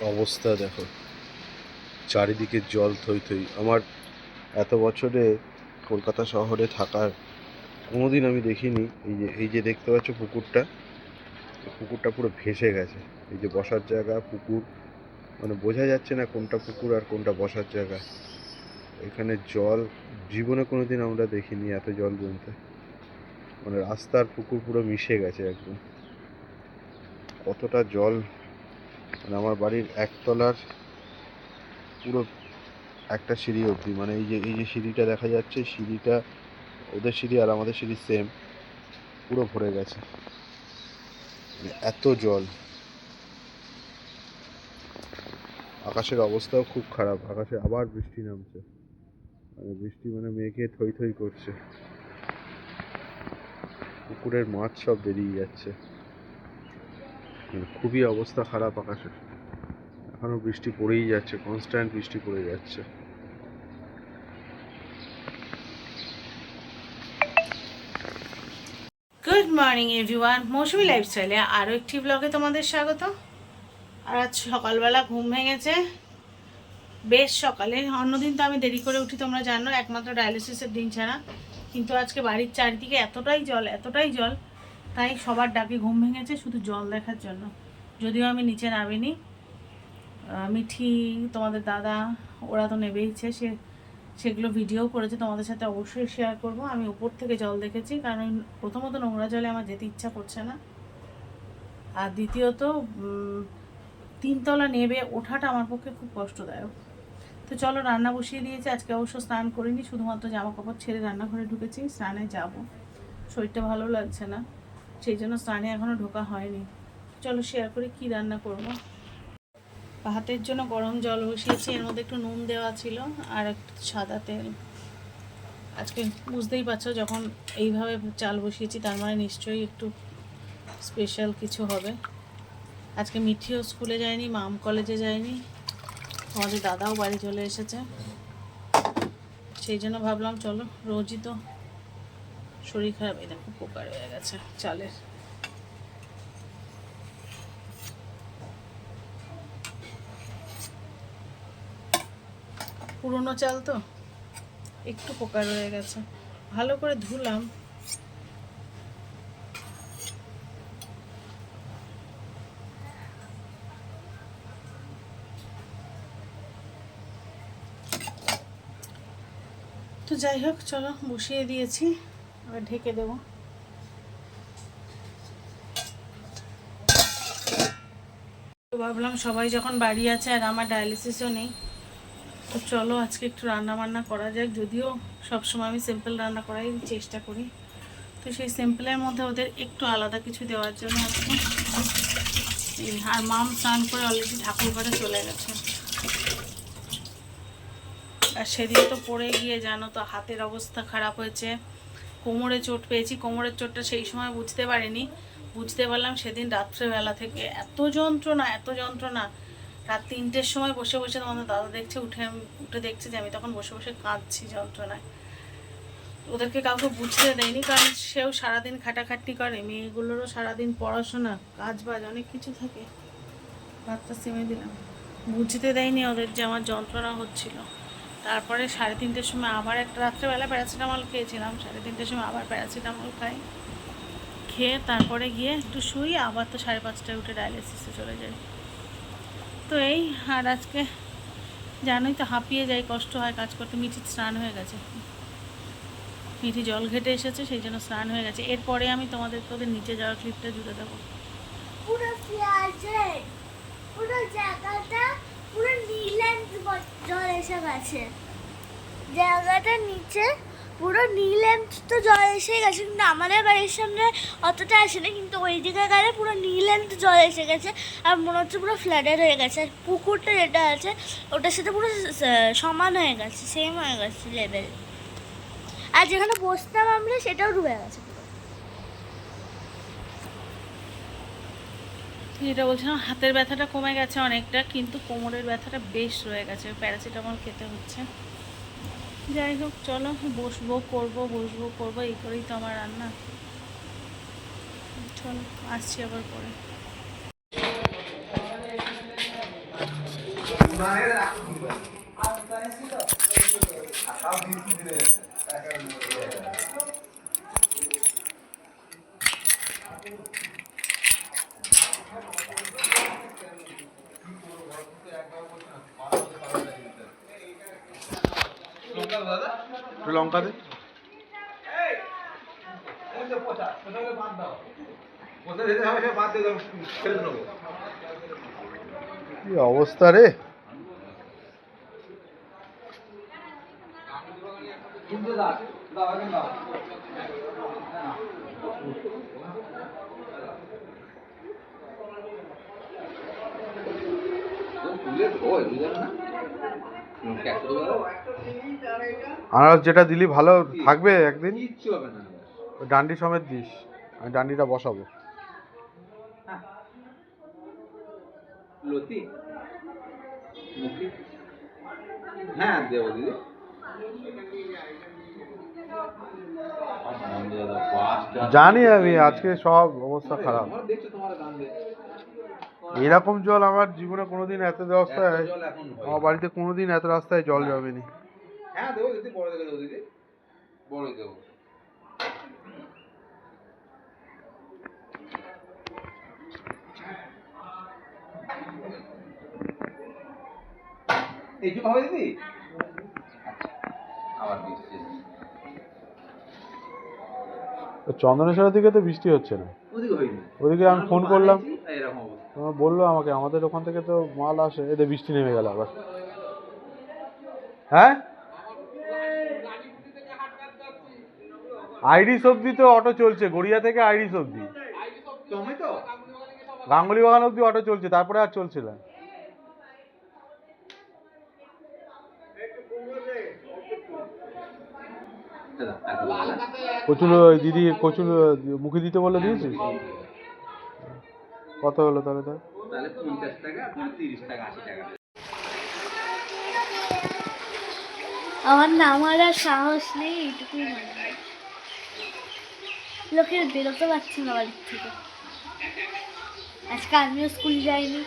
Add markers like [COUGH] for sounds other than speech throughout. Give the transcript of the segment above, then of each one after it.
অবস্থা দেখো। চারিদিকে জল থই থই। আমার এত বছরে কলকাতা শহরে থাকার কোনোদিন আমি দেখিনি। এই যে এই যে দেখতে পাচ্ছ পুকুরটা পুকুরটা পুরো ভেসে গেছে। এই যে বসার জায়গা, পুকুর মানে বোঝা যাচ্ছে না কোনটা পুকুর আর কোনটা বসার জায়গা। এখানে জল, জীবনে কোনো দিন আমরা দেখিনি এত জল জমতে। মানে রাস্তার পুকুর পুরো মিশে গেছে একদম। কতটা জল আমার বাড়ির একতলার পুরো একটা সিঁড়ি অবধি। মানে এই যে এই যে সিঁড়িটা দেখা যাচ্ছে সিঁড়িটা ওদের সিঁড়ি আর আমাদের সিঁড়ি সেম পুরো ভরে গেছে। মানে এত জল। আকাশের অবস্থাও খুব খারাপ। আকাশে আবার বৃষ্টি নামছে। মানে বৃষ্টি মানে মেঘে থই থই করছে। পুকুরের মাছ সব বেরিয়ে যাচ্ছে। মানে খুবই অবস্থা খারাপ আকাশের এখনও বৃষ্টি পড়েই যাচ্ছে কনস্ট্যান্ট বৃষ্টি পড়ে যাচ্ছে। গুড মর্নিং এভরিওয়ান মৌসুমি লাইফস্টাইলে আরও একটি ব্লগে তোমাদের স্বাগত। আর আজ সকালবেলা ঘুম ভেঙেছে। বেশ সকালে, অন্যদিন তো আমি দেরি করে উঠি, তোমরা জানো, একমাত্র ডায়ালিসিসের দিন ছাড়া। কিন্তু আজকে বাড়ির চারিদিকে এতটাই জল এতটাই জল তাই সবার ডাকে ঘুম ভেঙেছে শুধু জল দেখার জন্য। যদিও আমি নিচে নামিনি। মিঠি, তোমাদের দাদা, ওরা তো নেবেইছে সে সেগুলো ভিডিও করেছে, তোমাদের সাথে অবশ্যই শেয়ার করব। আমি উপর থেকে জল দেখেছি, কারণ প্রথমত নোংরা জলে আমার যেতে ইচ্ছা করছে না। আর দ্বিতীয়ত তিনতলা নেবে ওঠাটা আমার পক্ষে খুব কষ্টদায়ক। তো চলো, রান্না বসিয়ে দিয়েছি। আজকে অবশ্য স্নান করিনি, শুধুমাত্র জামা কাপড় ছেড়ে রান্নাঘরে ঢুকেছি, স্নানে যাব। শরীরটা ভালো লাগছে না। সেই জন্য স্নানে এখনও ঢোকা হয়নি। চলো শেয়ার করি কি রান্না করব। ভাতের জন্য গরম জল বসিয়েছি, এর মধ্যে একটু নুন দেওয়া ছিল আর একটু সাদা তেল। আজকে বুঝতেই পারছ যখন এইভাবে চাল বসিয়েছি, তার মানে নিশ্চয়ই একটু স্পেশাল কিছু হবে। আজকে মিঠিও স্কুলে যায়নি, মাম কলেজে যায়নি, আমাদের দাদাও বাড়ি চলে এসেছে। সেই জন্য ভাবলাম চলো, রোজই তো শরীর খারাপ, এই দেখো পোকার হয়ে গেছে চালের পুরনো চাল তো, একটু পোকা রয়ে গেছে। ভালো করে ধুলাম। তো যাই হোক, চলো, বসিয়ে দিয়েছি। আবার ঢেকে দেবো। ভাবলাম সবাই যখন বাড়ি আছে আর আমার ডায়ালিসিসও নেই, তো চলো আজকে একটু রান্না বান্না করা যাক। যদিও সবসময় আমি সিম্পল রান্না করাই চেষ্টা করি। তো সেই সিম্পলের মধ্যে ওদের একটু আলাদা কিছু দেওয়ার জন্য আজকে আর মাম স্নান করে অলরেডি ঠাকুর ঘরে চলে গেছে। আর সেদিন তো পড়ে গিয়ে জানো তো, হাতের অবস্থা খারাপ হয়েছে। কোমরে চোট পেয়েছি, কোমরের চোটটা সেই সময় বুঝতে পারিনি। বুঝতে পারলাম সেদিন রাত্রেবেলা থেকে। এত যন্ত্রণা এত যন্ত্রণা। রাত তিনটের সময় বসে বসে তোমাদের দাদা দেখছে, উঠে উঠে দেখছে যে আমি তখন বসে বসে কাঁদছি যন্ত্রণায়। ওদেরকে কাউকে বুঝতে দেয়নি কারণ সেও সারাদিন খাটাখাটনি করে। মেয়েগুলোরও সারাদিন পড়াশোনা কাজ বাজ অনেক কিছু থাকে। ভাতটা সেমে দিলাম। বুঝতে দেয়নি ওদের যে আমার যন্ত্রণা হচ্ছিল। তারপরে সাড়ে তিনটের সময় আবার একটা রাত্রেবেলা প্যারাসিটামল খেয়েছিলাম, সাড়ে তিনটের সময় আবার প্যারাসিটামল খাই। খেয়ে তারপরে গিয়ে একটু শুই, আবার তো সাড়ে পাঁচটায় উঠে ডায়ালিসিসে চলে যাই। তো এই, আর আজকে জানোই তো হাঁপিয়ে যাই, কষ্ট হয় কাজ করতে মিঠি স্নান হয়ে গেছে। মিঠি জল ঘেটে এসেছে, সেই জন্য স্নান হয়ে গেছে। এরপরে আমি তোমাদেরকে ওদের নিচে যাওয়ার ক্লিপটা জুড়ে দেবো। পুরো পুরো জায়গাটা পুরো নীল জল এসে গেছে। জায়গাটা নিচে, পুরো নীল তো জল এসে গেছে, কিন্তু আমাদের বাড়ির সামনে অতটা আসেনি, কিন্তু ওই দিকে গেলে পুরো নীল জল এসে গেছে, আর মনে হচ্ছে পুরো ফ্লাডেড হয়ে গেছে, আর পুকুরটা যেটা আছে, ওটার সাথে পুরো সমান হয়ে গেছে সেম হয়ে গেছে লেভেল আর যেখানে বসতাম আমরা, সেটাও ডুবে গেছে। যেটা বলছিলাম, হাতের ব্যথাটা কমে গেছে অনেকটা, কিন্তু কোমরের ব্যথাটা বেশ রয়ে গেছে। প্যারাসিটামল খেতে হচ্ছে। যাই হোক, চলো, বসবো, করব বসবো, করব, এই করেই তো আমার রান্না। চলো, আসছি আবার পরে। লঙ্কা দে কি অবস্থা রে? আনারস যেটা দিলি ভালো থাকবে একদিন? ডান্ডি সমেত দিস। আমি ডান্ডিটা বসাবো। হ্যাঁ দেবো দিদি। জানি আমি আজকে সব অবস্থা খারাপ আমার দেখছ তোমার গান দিয়ে এরকম জল আমার জীবনে কোনোদিন এত রাস্তায় এত জল এখন হয় আমার বাড়িতে কোনোদিন এত রাস্তায় জল জমেনি। হ্যাঁ দেবো দিদি বড় দেবো দিদি। বড় দেবো। এইটুকু হবে দিদি? আবার চন্দনেশ্বরের দিকে তো বৃষ্টি হচ্ছে না। ওদিকে আমি ফোন করলাম। বলল আমাকে, আমাদের ওখান থেকে তো মাল আসে। এদের বৃষ্টি নেমে গেল আবার। হ্যাঁ? আইডি অব্দি তো অটো চলছে, গড়িয়া থেকে আইডি টমেটো গাঙ্গুলি বাগান অব্দি অটো চলছে, তারপরে আর চলছে না। কচুর দিদি কচুর মুখে দিতে বলে দিয়েছিস? কত হলো তাহলে তার? তাহলে পঞ্চাশ টাকা তিরিশ টাকা আশি টাকা। আমার নামার আর সাহস নেই এইটুকুই মনে হয়। লোকের বেরোতে পারছি না বাড়ির থেকে। আজকে আমিও স্কুল যাইনি।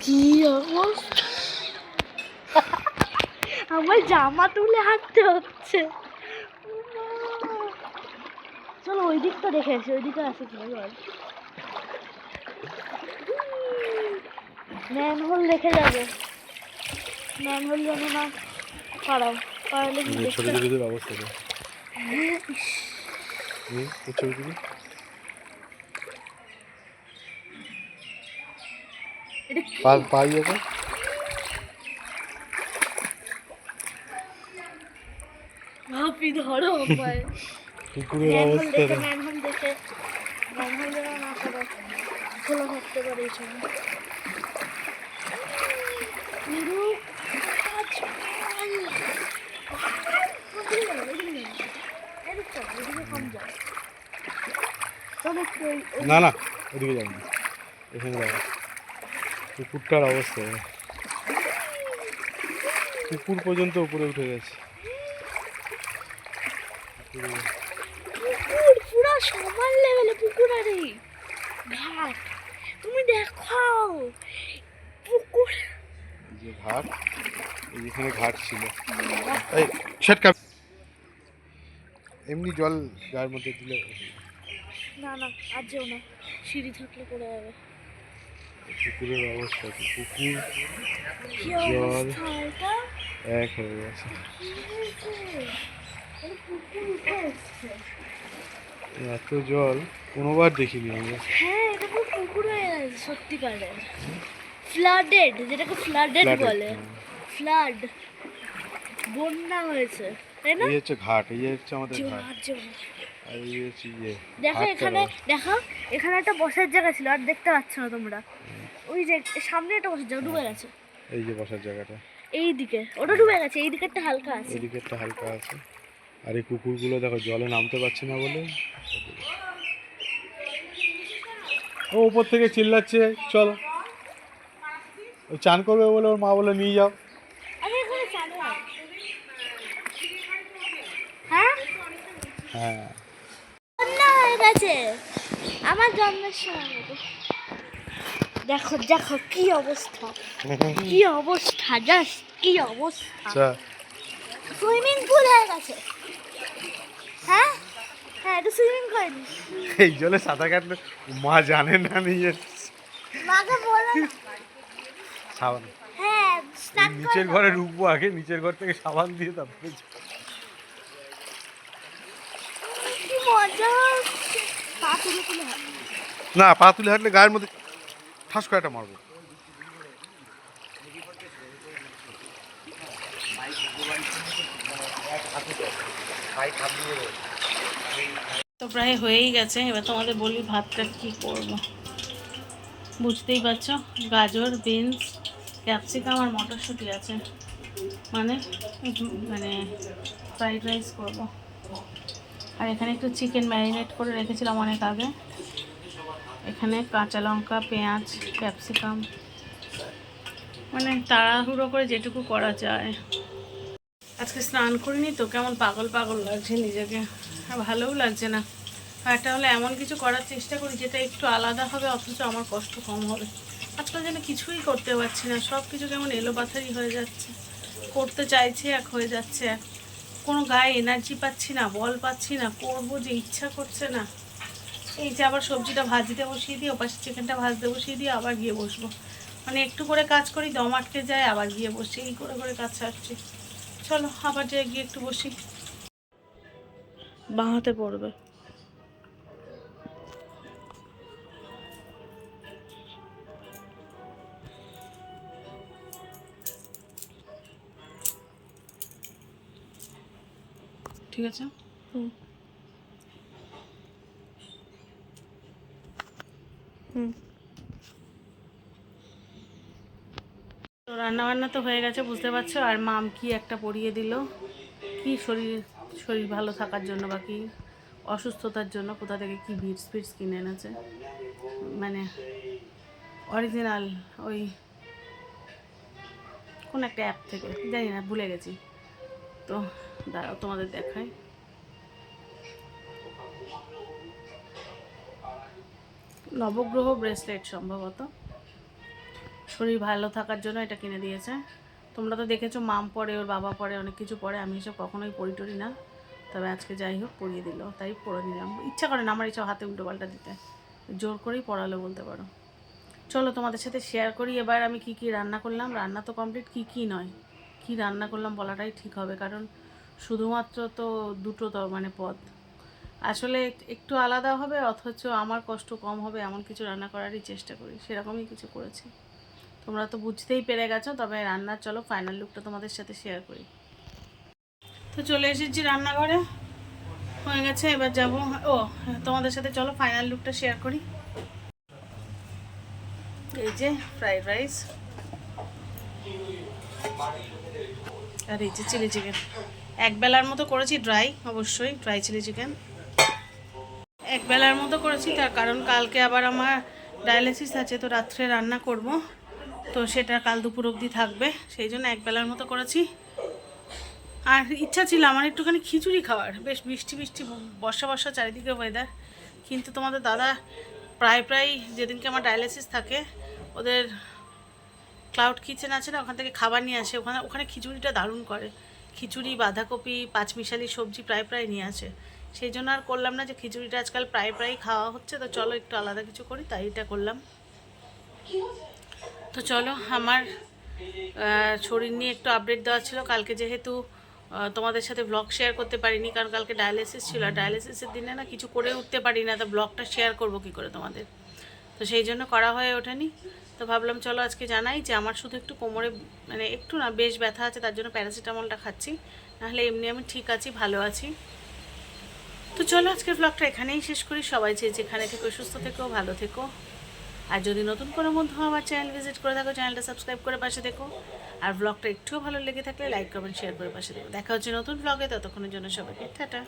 কি [LAUGHS] অবস্থা আমার জামা তুলে হাঁটতে হচ্ছে চলো ওই দিকটা দেখে আসি ওই দিকে আছে কি বল ম্যানহোল দেখে যাবে ম্যানহোল যেন না পারাও পারলে কি ছোট দেখতে- ছোটদের অবস্থা দেখ। হুম, এই ছবি তুলি। এটা কি? পা- পা কর। ভাবি ধরো কুকুরের অবস্থা দেখে যেন না খোলা থাকতে পারে এই সময়। না না ওদিকে যাব না। এখানে যাব কুকুরটার অবস্থা। কুকুর পর্যন্ত উপরে উঠে গেছে। পুকুর। পুরো সমান লেভেলে পুকুর আর। ঘাট তুমি দেখাও পুকুর। যে ঘাট এই যেখানে ঘাট ছিল। এই ছেটকা এমনি জল গায়ের মধ্যে দিলে না না আর যেও না সিঁড়ি থাকলে পড়ে যাবে। কুকুরের অবস্থা কি? কুকুর কি জল। এক হয়ে গেছে। এত জল কোনোবার দেখিনি আমরা হ্যাঁ এটা পুরো পুকুর হয়ে গেছে সত্যিকারের ফ্লাডেড যেটাকে ফ্লাডেড বলে। ফ্লাড বন্যা হয়েছে তাই না? এই হচ্ছে ঘাট এই হচ্ছে আমাদের ঘাট। আর এই হচ্ছে ইয়ে দেখো এখানে। দেখো এখানে একটা বসার জায়গা ছিল আর দেখতে পাচ্ছ না তোমরা। ওই যে সামনে একটা বসার জায়গা ডুবে গেছে। এই যে বসার জায়গাটা। এই দিকে ওটা ডুবে গেছে এই দিকে একটা হালকা আছে। একটা হালকা আছে। আর এই কুকুরগুলো দেখো জলে নামতে পারছে না বলে। ও উপর থেকে চিল্লাচ্ছে চলো। ও চান করবে বলে ওর মা বলে নিয়ে যাও। হয়। হ্যাঁ? বন্যা গেছে। আমার জন্মের সময় দেখো দেখো কি অবস্থা। কি অবস্থা জাস্ট কি অবস্থা। আচ্ছা। সুইমিং পুল হয়ে গেছে। হ্যাঁ? হ্যাঁ সুইমিং করেনি এই জলে সাঁতার কাটলে মা জানে না নিজে মাকে বলো সাবান। হ্যাঁ স্নান নিচের ঘরে ঢুকবো আগে নিচের ঘর থেকে সাবান দিয়ে তারপরে কি মজা পা তুলে তুলে না পা তুলে হাঁটলে গায়ের মধ্যে ঠাস করে একটা মারবো। তো প্রায় হয়েই গেছে, এবার তোমাদের বলি ভাতটা কি করব। বুঝতেই পারছ, গাজর, বিনস, ক্যাপসিকাম আর মটরশুঁটি আছে। মানে মানে ফ্রাইড রাইস করব। আর এখানে একটু চিকেন ম্যারিনেট করে রেখেছিলাম অনেক আগে। এখানে কাঁচা লঙ্কা, পেঁয়াজ, ক্যাপসিকাম। মানে তাড়াহুড়ো করে যেটুকু করা যায়। আজকে স্নান করিনি তো, কেমন পাগল পাগল লাগছে নিজেকে। ভালোও লাগছে না। একটা হলে এমন কিছু করার চেষ্টা করি যেটা একটু আলাদা হবে, অথচ আমার কষ্ট কম হবে। আজকাল যেন কিছুই করতে পারছি না সব কিছু কেমন এলোপাথারি হয়ে যাচ্ছে। করতে চাইছি এক, হয়ে যাচ্ছে এক। কোনো গায়ে এনার্জি পাচ্ছি না, বল পাচ্ছি না, করব যে ইচ্ছা করছে না। এই যে আবার সবজিটা ভাজতে বসিয়ে দিই ওপাশে চিকেনটা ভাজতে বসিয়ে দিয়ে আবার গিয়ে বসবো। মানে একটু করে কাজ করি, দম আটকে যায়, আবার গিয়ে বসি এই করে করে কাজ ছাড়ছি। চলো আবার যাই গিয়ে একটু বসি। বাঁ হাতে পড়বে। ঠিক আছে? হুম। হুম। তো রান্না বান্না তো হয়ে গেছে, বুঝতে পারছ? আর মাম কি একটা পরিয়ে দিল। কি শরীর শরীর ভালো থাকার জন্য বা কি অসুস্থতার জন্য কোথা থেকে কি বিটস ফিটস কিনে এনেছে? মানে অরিজিনাল ওই কোন একটা অ্যাপ থেকে, জানি না, ভুলে গেছি। তো দাঁড়াও, তোমাদের দেখাই। নবগ্রহ ব্রেসলেট সম্ভবত। শরীর ভালো থাকার জন্য এটা কিনে দিয়েছে। তোমরা তো দেখেছ মাম পরে ওর বাবা পরে অনেক কিছু পরে আমি এসব কখনোই পরি টরি না। তবে আজকে যাই হোক পরিয়ে দিল। তাই পরে নিলাম। ইচ্ছা করে না আমার এইসব হাতে উল্টো পাল্টা দিতে। জোর করেই পড়ালো বলতে পারো। চলো তোমাদের সাথে শেয়ার করি। এবার আমি কি কি রান্না করলাম। রান্না তো কমপ্লিট কি কি নয়। কি রান্না করলাম বলাটাই ঠিক হবে। কারণ শুধুমাত্র তো দুটো তো মানে পদ। আসলে একটু আলাদা হবে, অথচ আমার কষ্ট কম হবে, এমন কিছু রান্না করারই চেষ্টা করি। সেরকমই কিছু করেছি। তোমরা তো বুঝতেই পেরে গেছো, তবে রান্নার চলো ফাইনাল লুকটা তোমাদের সাথে শেয়ার করি। তো চলে এসেছি রান্নাঘরে। হয়ে গেছে, এবার যাব। ও, তোমাদের সাথে চলো ফাইনাল লুকটা শেয়ার করি। এই যে ফ্রাইড রাইস আর এই যে চিলি চিকেন এক বেলার মতো করেছি ড্রাই অবশ্যই ড্রাই চিলি চিকেন এক বেলার মতো করেছি, তার কারণ কালকে আবার আমার ডায়ালিসিস আছে, তো রাত্রে রান্না করব। তো সেটা কাল দুপুর অবধি থাকবে, সেই জন্য এক বেলার মতো করেছি। আর ইচ্ছা ছিল আমার একটুখানি খিচুড়ি খাওয়ার, বেশ বৃষ্টি বৃষ্টি বর্ষা বর্ষা চারিদিকে ওয়েদার কিন্তু তোমাদের দাদা প্রায় প্রায় যেদিনকে আমার ডায়ালিসিস থাকে, ওদের ক্লাউড কিচেন আছে না, ওখান থেকে খাবার নিয়ে আসে। ওখানে ওখানে খিচুড়িটা দারুণ করে। খিচুড়ি, বাঁধাকপি, পাঁচমিশালি সবজি প্রায় প্রায় নিয়ে আসে। সেই জন্য আর করলাম না যে খিচুড়িটা আজকাল প্রায় প্রায় খাওয়া হচ্ছে, তো চলো একটু আলাদা কিছু করি, তাই এটা করলাম। তো চলো, আমার শরীর নিয়ে একটু আপডেট দেওয়া ছিল। কালকে যেহেতু তোমাদের সাথে ব্লগ শেয়ার করতে পারিনি, কারণ কালকে ডায়ালিসিস ছিল। আর ডায়ালিসিসের দিনে না কিছু করে উঠতে পারি না তো ব্লগটা শেয়ার করব কি করে তোমাদের? তো সেই জন্য করা হয়ে ওঠেনি। তো ভাবলাম চলো আজকে জানাই যে আমার শুধু একটু কোমরে মানে একটু না বেশ ব্যথা আছে, তার জন্য প্যারাসিটামলটা খাচ্ছি। নাহলে এমনি আমি ঠিক আছি, ভালো আছি। তো চলো আজকের ব্লগটা এখানেই শেষ করি। সবাই যে যেখানে থেকো, সুস্থ থেকো, ভালো থেকো। আর যদি নতুন কোনো বন্ধু আমার চ্যানেল ভিজিট করে থাকো চ্যানেলটা সাবস্ক্রাইব করে পাশে দেখো। আর ব্লগটা একটুও ভালো লেগে থাকলে লাইক কমেন্ট শেয়ার করে পাশে দেখো। দেখা হচ্ছে নতুন ব্লগে ততক্ষণের জন্য সবাইকে টাটা।